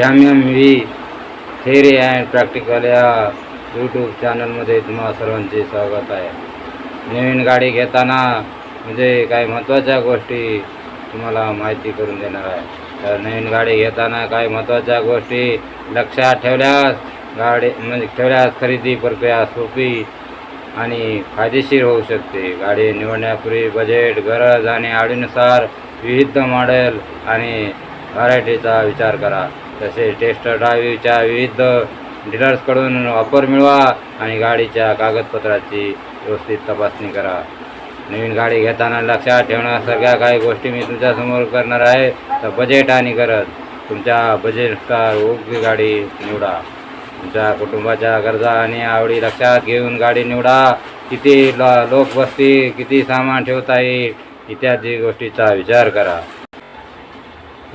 M M V theory and practical या YouTube चॅनलमध्ये तुम्हाला सर्वांचे स्वागत आहे. नवीन गाडी घेताना म्हणजे काही महत्त्वाच्या गोष्टी तुम्हाला माहिती करून देणार आहे. तर नवीन गाडी घेताना काही महत्त्वाच्या गोष्टी लक्षात ठेवल्यास गाडी म्हणजे ठेवल्यास खरेदी प्रक्रिया सोपी आणि फायदेशीर होऊ शकते. गाडी निवडण्यापूर्वी बजेट गरज आणि आवडीनुसार विविध मॉडेल आणि व्हरायटीचा विचार करा. तसेच टेस्ट ड्राईव्हच्या विविध डीलर्सकडून ऑफर मिळवा आणि गाडीच्या कागदपत्राची व्यवस्थित तपासणी करा. नवीन गाडी घेताना लक्षात ठेवण्यासारख्या काही गोष्टी मी तुमच्यासमोर करणार आहे. तर बजेट आणि गरज. तुमच्या बजेटनुसार योग्य गाडी निवडा. तुमच्या कुटुंबाच्या गरजा आणि आवडी लक्षात घेऊन गाडी निवडा. किती लोक बसतील किती सामान ठेवता येईल इत्यादी गोष्टीचा विचार करा.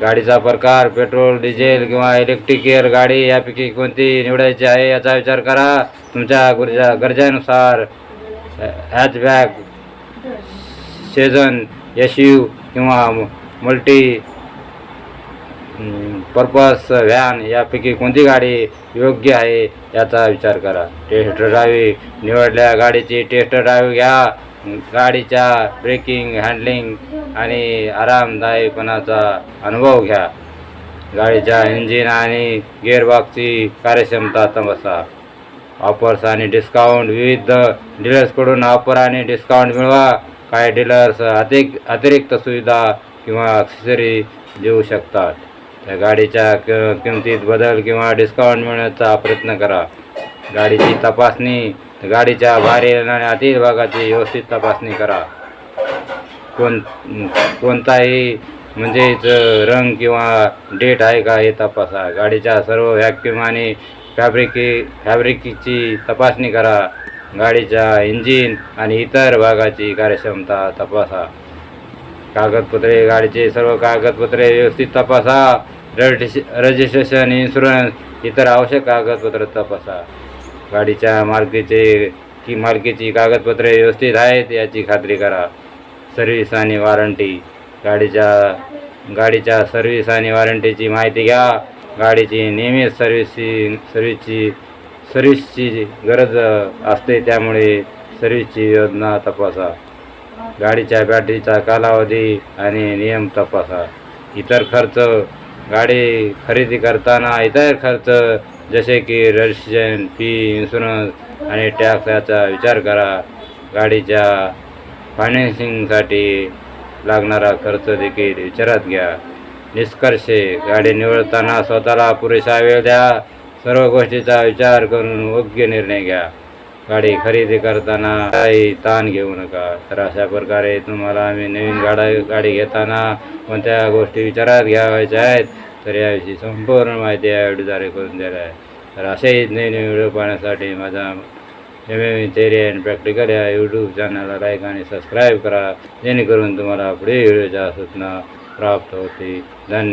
गाडीचा प्रकार पेट्रोल डिझेल किंवा इलेक्ट्रिकल गाडी यापैकी कोणती निवडायची आहे याचा विचार करा. तुमच्या गरजा गरजेनुसार हॅचबॅक सेजन एस यू किंवा मल्टी पर्पस व्हॅन यापैकी कोणती गाडी योग्य आहे याचा विचार करा. टेस्ट ड्राईव्ह निवडल्या गाडीची टेस्ट ड्रायव्ह घ्या. गाडीच्या ब्रेकिंग हँडलिंग आणि आरामदायीपणाचा अनुभव घ्या. गाडीच्या इंजिन आणि गिअरबॉक्सची कार्यक्षमता तपासा. ऑफर्स आणि डिस्काउंट विविध डीलर्सकडून ऑफर आणि डिस्काउंट मिळवा. काही डीलर्स अतिक अतिरिक्त सुविधा किंवा ॲक्सेसरी देऊ शकतात. त्या गाडीच्या किमतीत बदल किंवा डिस्काउंट मिळण्याचा प्रयत्न करा. गाडीची तपासणी गाडीच्या भारी आणि आतील भागाची व्यवस्थित तपासणी करा. कोण कोणताही म्हणजेच रंग किंवा डेट आहे का हे तपासा. गाडीच्या सर्व व्हॅक्युम आणि फॅब्रिकी फॅब्रिकची तपासणी करा. गाडीच्या इंजिन आणि इतर भागाची कार्यक्षमता तपासा. कागदपत्रे गाडीचे सर्व कागदपत्रे व्यवस्थित तपासा. रजिस्ट्रेशन इन्शुरन्स इतर आवश्यक कागदपत्र तपासा. गाडीच्या मालकीचे की मालकीची कागदपत्रे व्यवस्थित आहेत याची खात्री करा. सर्व्हिस आणि वॉरंटी गाडीच्या गाडीच्या सर्व्हिस आणि वॉरंटीची माहिती घ्या. गाडीची नियमित सर्व्हिसिंग सर्व्हिसची सर्व्हिसची गरज असते त्यामुळे सर्व्हिसची योजना तपासा. गाडीच्या बॅटरीचा कालावधी आणि नियम तपासा. इतर खर्च गाडी खरेदी करताना इतर खर्च जसे की रजिस्ट्रेशन फी इन्शुरन्स आणि टॅक्स याचा विचार करा. गाडीच्या फायनान्सिंगसाठी लागणारा खर्च देखील विचारात घ्या. निष्कर्षे गाडी निवडताना स्वतःला पुरेसा वेळ द्या. सर्व गोष्टीचा विचार करून योग्य निर्णय घ्या. गाडी खरेदी करताना काही ताण घेऊ नका. तर अशा प्रकारे तुम्हाला आम्ही नवीन गाडा गाडी घेताना कोणत्या गोष्टी विचारात घ्यावायच्या आहेत? तर याविषयी संपूर्ण माहिती या व्हिडिओद्वारे करून दिला आहे. तर असेच नवीन व्हिडिओ पाहण्यासाठी माझा M M theory and practical या यूट्यूब चॅनलला लाईक आणि सबस्क्राईब करा. जेणेकरून तुम्हाला पुढे व्हिडिओच्या सूचना प्राप्त होती धन्यवाद.